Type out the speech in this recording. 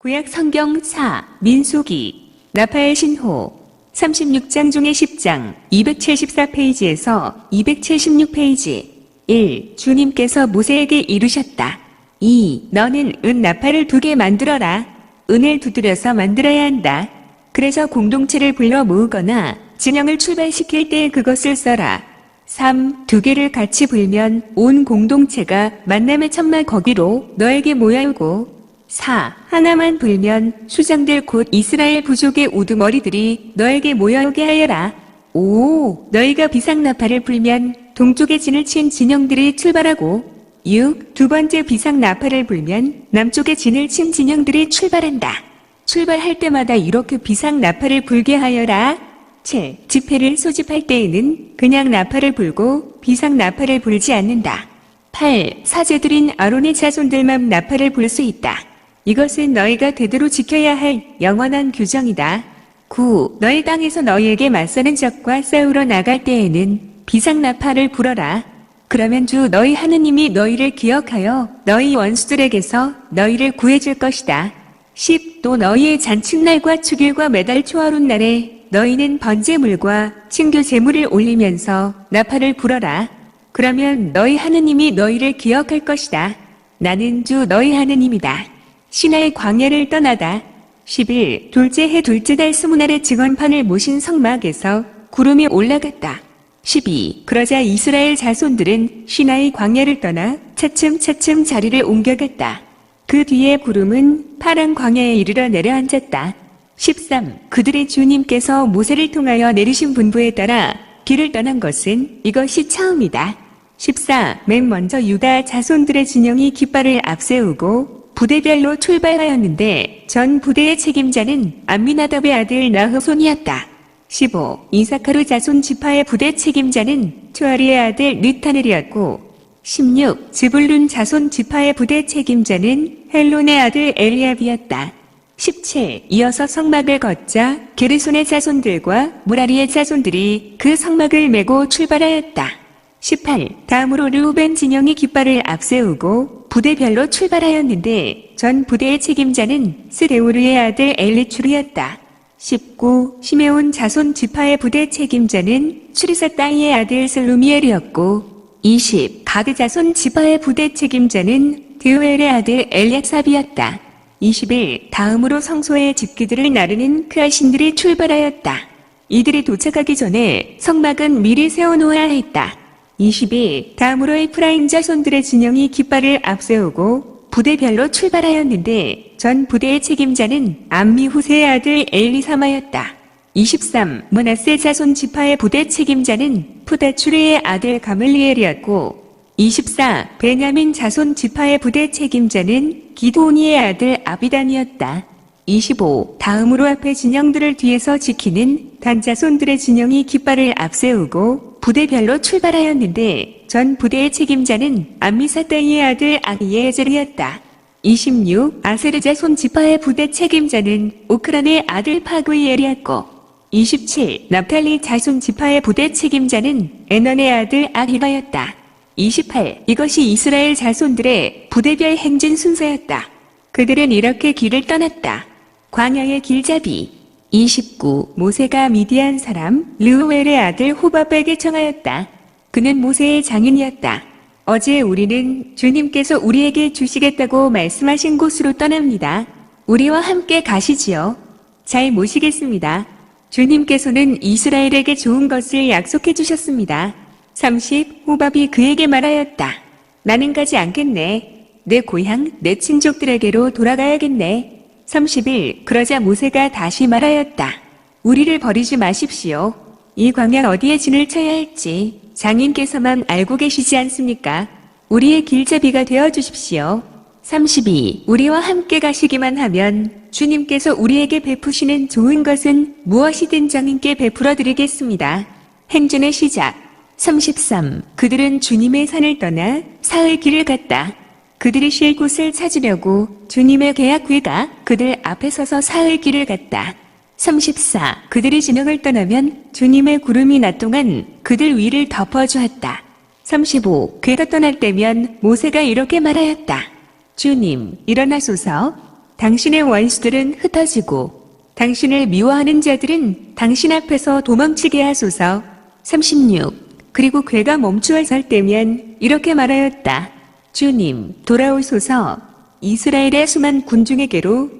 구약 성경 4 민수기 나파의 신호 36장 중에 10장 274페이지에서 276페이지 1. 주님께서 모세에게 이루셨다. 2. 너는 은 나팔을 두 개 만들어라. 은을 두드려서 만들어야 한다. 그래서 공동체를 불러 모으거나 진영을 출발시킬 때 그것을 써라. 3. 두 개를 같이 불면 온 공동체가 만남의 천막 거기로 너에게 모여오고 4. 하나만 불면 수장들 곧 이스라엘 부족의 우두머리들이 너에게 모여오게 하여라. 5. 너희가 비상나팔을 불면 동쪽에 진을 친 진영들이 출발하고 6. 두 번째 비상나팔을 불면 남쪽에 진을 친 진영들이 출발한다. 출발할 때마다 이렇게 비상나팔을 불게 하여라. 7. 집회를 소집할 때에는 그냥 나팔을 불고 비상나팔을 불지 않는다. 8. 사제들인 아론의 자손들만 나팔을 불 수 있다. 이것은 너희가 되도록 지켜야 할 영원한 규정이다. 9. 너희 땅에서 너희에게 맞서는 적과 싸우러 나갈 때에는 비상나팔을 불어라. 그러면 주 너희 하느님이 너희를 기억하여 너희 원수들에게서 너희를 구해줄 것이다. 10. 또 너희의 잔칫날과 축일과 매달 초하룻 날에 너희는 번제물과 친교 제물을 올리면서 나팔을 불어라. 그러면 너희 하느님이 너희를 기억할 것이다. 나는 주 너희 하느님이다. 신하의 광야를 떠나다. 11. 둘째 해 둘째 달 스무 날의 증언판을 모신 성막에서 구름이 올라갔다. 12. 그러자 이스라엘 자손들은 시나의 광야를 떠나 차츰차츰 자리를 옮겨갔다. 그 뒤에 구름은 파란 광야에 이르러 내려앉았다. 13. 그들의 주님께서 모세를 통하여 내리신 분부에 따라 길을 떠난 것은 이것이 처음이다. 14. 맨 먼저 유다 자손들의 진영이 깃발을 앞세우고 부대별로 출발하였는데 전 부대의 책임자는 암미나답의 아들 나흐손이었다. 15. 이사카르 자손 지파의 부대 책임자는 투아리의 아들 느타넬이었고 16. 지불룬 자손 지파의 부대 책임자는 헬론의 아들 엘리압이었다. 17. 이어서 성막을 걷자 게르손의 자손들과 무라리의 자손들이 그 성막을 메고 출발하였다. 18. 다음으로 르우벤 진영이 깃발을 앞세우고 부대별로 출발하였는데 전 부대의 책임자는 스데우르의 아들 엘리추르였다. 19. 시메온 자손 지파의 부대 책임자는 추리사 따이의 아들 슬루미엘이었고 20. 가드 자손 지파의 부대 책임자는 드우엘의 아들 엘리압삽이었다. 21. 다음으로 성소의 집기들을 나르는 그 아신들이 출발하였다. 이들이 도착하기 전에 성막은 미리 세워놓아야 했다. 22. 다음으로 에프라임 자손들의 진영이 깃발을 앞세우고 부대별로 출발하였는데 전 부대의 책임자는 암미 후세의 아들 엘리사마였다. 23. 문하세 자손 지파의 부대 책임자는 푸다추르의 아들 가멜리엘이었고 24. 베냐민 자손 지파의 부대 책임자는 기도니의 아들 아비단이었다. 25. 다음으로 앞에 진영들을 뒤에서 지키는 단자손들의 진영이 깃발을 앞세우고 부대별로 출발하였는데 전 부대의 책임자는 암미사따이의 아들 아기예젤이었다. 26. 아세르자 손 지파의 부대 책임자는 오크란의 아들 파구이엘이었고 27. 납탈리 자손 지파의 부대 책임자는 에넌의 아들 아히바였다. 28. 이것이 이스라엘 자손들의 부대별 행진 순서였다. 그들은 이렇게 길을 떠났다. 광야의 길잡이. 29. 모세가 미디안 사람 르우엘의 아들 호밥에게 청하였다. 그는 모세의 장인이었다. 어제 우리는 주님께서 우리에게 주시겠다고 말씀하신 곳으로 떠납니다. 우리와 함께 가시지요. 잘 모시겠습니다. 주님께서는 이스라엘에게 좋은 것을 약속해 주셨습니다. 30. 호밥이 그에게 말하였다. 나는 가지 않겠네. 내 고향, 내 친족들에게로 돌아가야겠네. 30일 그러자 모세가 다시 말하였다. 우리를 버리지 마십시오. 이 광야 어디에 진을 쳐야 할지 장인께서만 알고 계시지 않습니까? 우리의 길잡이가 되어 주십시오. 32. 우리와 함께 가시기만 하면 주님께서 우리에게 베푸시는 좋은 것은 무엇이든 장인께 베풀어 드리겠습니다. 행전의 시작. 33. 그들은 주님의 산을 떠나 사흘 길을 갔다. 그들이 쉴 곳을 찾으려고 주님의 계약궤가 그들 앞에 서서 사흘 길을 갔다. 34. 그들이 진영을 떠나면 주님의 구름이 낮 동안 그들 위를 덮어주었다. 35. 괴가 떠날 때면 모세가 이렇게 말하였다. 주님, 일어나소서. 당신의 원수들은 흩어지고 당신을 미워하는 자들은 당신 앞에서 도망치게 하소서. 36. 그리고 괴가 멈추어 설 때면 이렇게 말하였다. 주님, 돌아오소서. 이스라엘의 수만 군중에게로